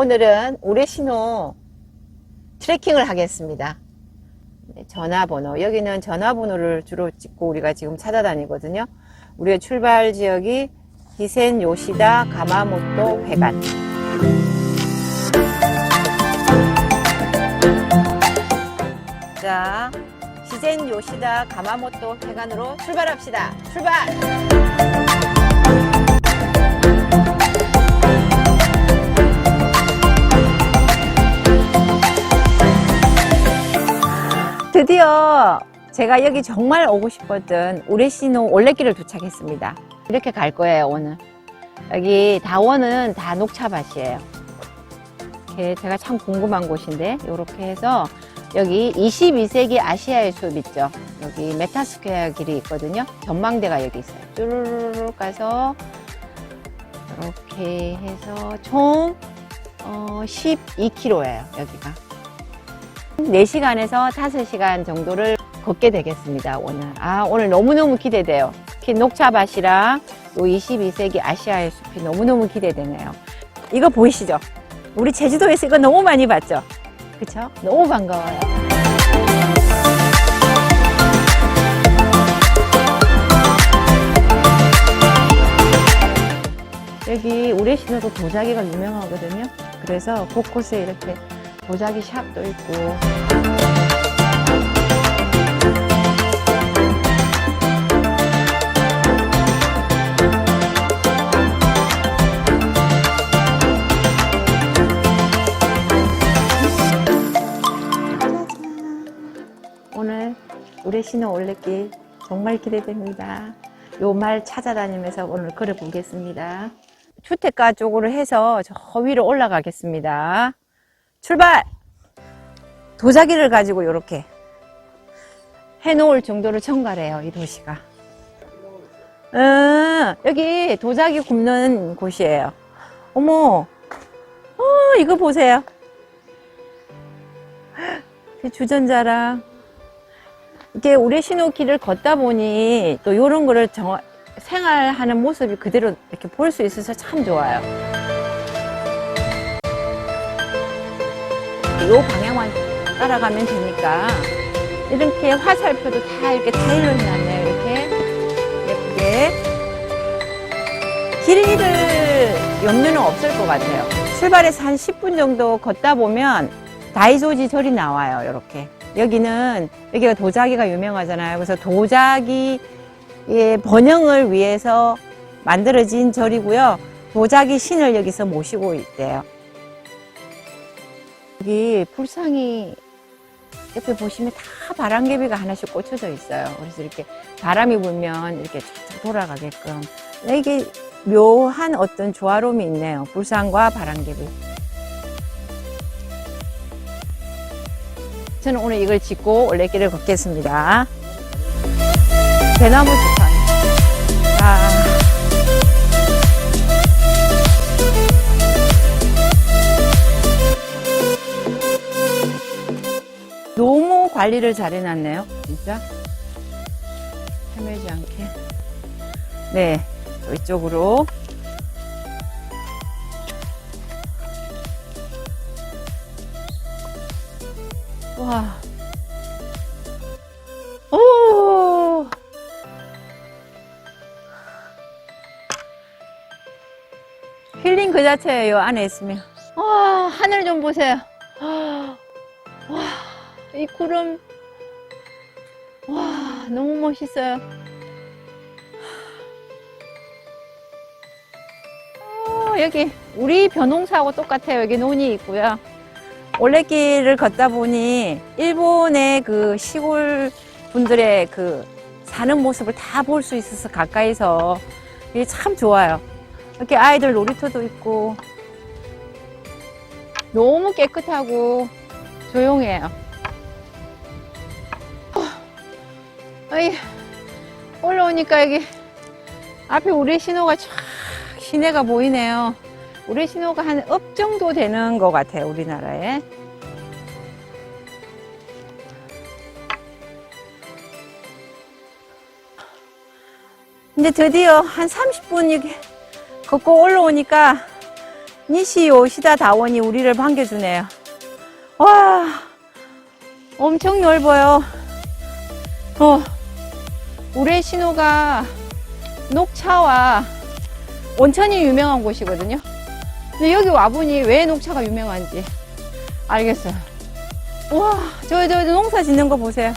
오늘은 우레시노 트레킹을 하겠습니다. 네, 전화번호. 여기는 전화번호를 주로 찍고 우리가 지금 찾아다니거든요. 우리의 출발 지역이 히센 요시다 가마모토 회관. 자, 히센 요시다 가마모토 회관으로 출발합시다. 출발! 드디어 제가 여기 정말 오고 싶었던 우레시노 올레길을 도착했습니다. 이렇게 갈 거예요, 오늘. 여기 다원은 다 녹차밭이에요. 이렇게 제가 참 궁금한 곳인데, 이렇게 해서 여기 22세기 아시아의 숲 있죠? 여기 메타스퀘어 길이 있거든요. 전망대가 여기 있어요. 쭈르르르 가서 이렇게 해서 총 어, 12km예요, 여기가. 4시간에서 5시간 정도를 걷게 되겠습니다, 오늘. 아, 오늘 너무너무 기대돼요. 특히 녹차밭이랑 요 22세기 아시아의 숲이 너무너무 기대되네요. 이거 보이시죠? 우리 제주도에서 이거 너무 많이 봤죠? 그쵸? 너무 반가워요. 여기 우레시노도 도자기가 유명하거든요. 그래서 곳곳에 이렇게 도자기 샵도 있고 오늘 우레시노 올레길 정말 기대됩니다. 요 말 찾아다니면서 오늘 걸어보겠습니다. 주택가 쪽으로 해서 저 위로 올라가겠습니다. 출발! 도자기를 가지고 이렇게 해놓을 정도로 정갈해요, 이 도시가. 음, 여기 도자기 굽는 곳이에요. 어머, 어, 이거 보세요. 이 주전자랑. 이게 우리 신호길을 걷다 보니 또 이런 거를 정, 생활하는 모습이 그대로 이렇게 볼 수 있어서 참 좋아요. 이 방향만 따라가면 되니까 이렇게 화살표도 다 이렇게 타일로 해놨네요. 이렇게 예쁘게 길이를 염려는 없을 것 같아요. 출발해서 한 10분 정도 걷다 보면 다이소지 절이 나와요. 이렇게 여기는 여기가 도자기가 유명하잖아요. 그래서 도자기의 번영을 위해서 만들어진 절이고요. 도자기 신을 여기서 모시고 있대요. 여기 불상이 옆에 보시면 다 바람개비가 하나씩 꽂혀져 있어요. 그래서 이렇게 바람이 불면 이렇게 쫙쫙 돌아가게끔 이게 묘한 어떤 조화로움이 있네요. 불상과 바람개비. 저는 오늘 이걸 짚고 올레길을 걷겠습니다. 대나무 숲안. 아. 관리를 잘 해놨네요. 진짜. 헤매지 않게. 네. 이쪽으로. 와. 오. 힐링 그 자체예요. 안에 있으면. 와, 하늘 좀 보세요. 와, 이 구름. 와, 너무 멋있어요. 어, 여기 우리 벼농사하고 똑같아요. 여기 논이 있고요. 올레길을 걷다 보니 일본의 그 시골 분들의 그 사는 모습을 다 볼 수 있어서 가까이서 이게 참 좋아요. 이렇게 아이들 놀이터도 있고 너무 깨끗하고 조용해요. 아이 올라오니까 여기 앞에 우리 신호가 쫙 시내가 보이네요. 우리 신호가 한 업 정도 되는 것 같아요, 우리나라에. 근데 드디어 한 30분 이렇게 걷고 올라오니까 니시오 시다 다원이 우리를 반겨주네요. 와, 엄청 넓어요. 어, 우레 신호가 녹차와 온천이 유명한 곳이거든요. 근데 여기 와보니 왜 녹차가 유명한지 알겠어요. 와, 저, 저, 저 농사 짓는 거 보세요.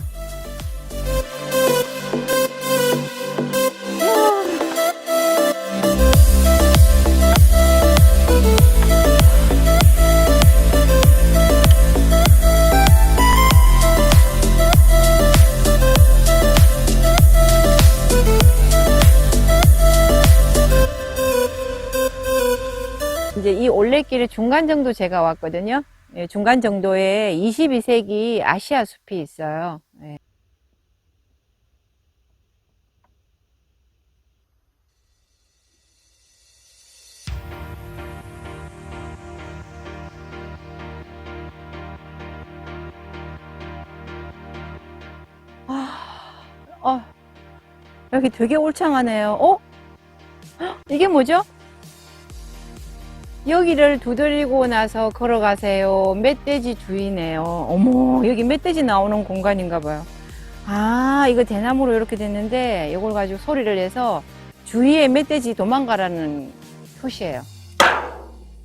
이 올레길의 중간 정도 제가 왔거든요. 예, 중간 정도에 22세기 아시아 숲이 있어요. 예. 아, 어, 여기 되게 울창하네요. 어? 헉, 이게 뭐죠? 여기를 두드리고 나서 걸어가세요. 멧돼지 주의네요. 어머, 여기 멧돼지 나오는 공간인가 봐요. 아, 이거 대나무로 이렇게 됐는데 이걸 가지고 소리를 내서 주위에 멧돼지 도망가라는 표시예요.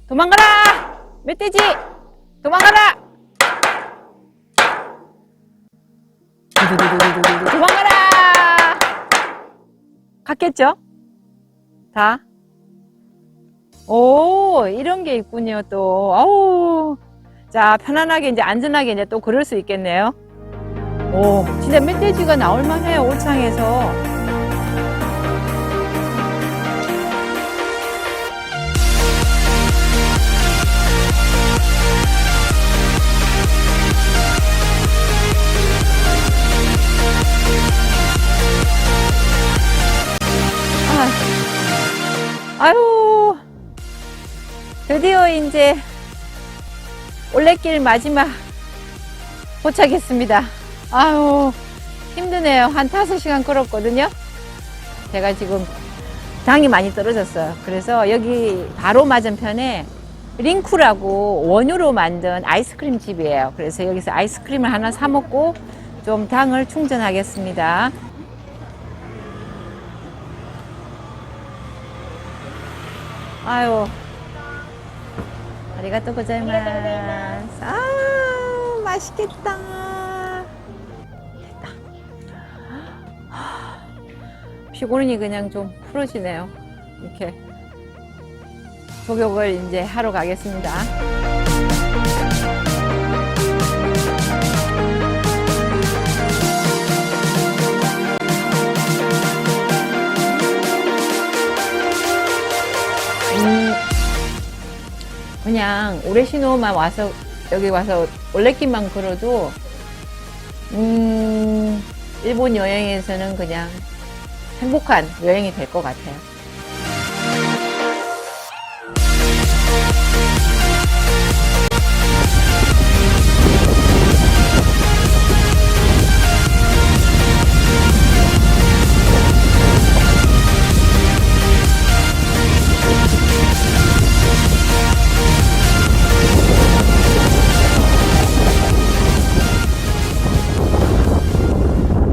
도망가라! 멧돼지! 도망가라! 도망가라! 갔겠죠? 다? 오, 이런 게 있군요, 또. 아우. 자, 편안하게 이제 안전하게 이제 또 걸을 수 있겠네요. 오, 진짜 멧돼지가 나올 만 해요, 올창에서. 드디어 이제 올레길 마지막 도착했습니다. 아유, 힘드네요. 한 다섯 시간 걸었거든요. 제가 지금 당이 많이 떨어졌어요. 그래서 여기 바로 맞은편에 링쿠라고 원유로 만든 아이스크림 집이에요. 그래서 여기서 아이스크림을 하나 사 먹고 좀 당을 충전하겠습니다. 아유, 아리가또 고자이마스. 아, 맛있겠다. 됐다. 하, 피곤이 그냥 좀 풀어지네요. 이렇게 목욕을 이제 하러 가겠습니다. 오레시노만 와서 여기 와서 올레길만 걸어도 음 일본 여행에서는 그냥 행복한 여행이 될 것 같아요.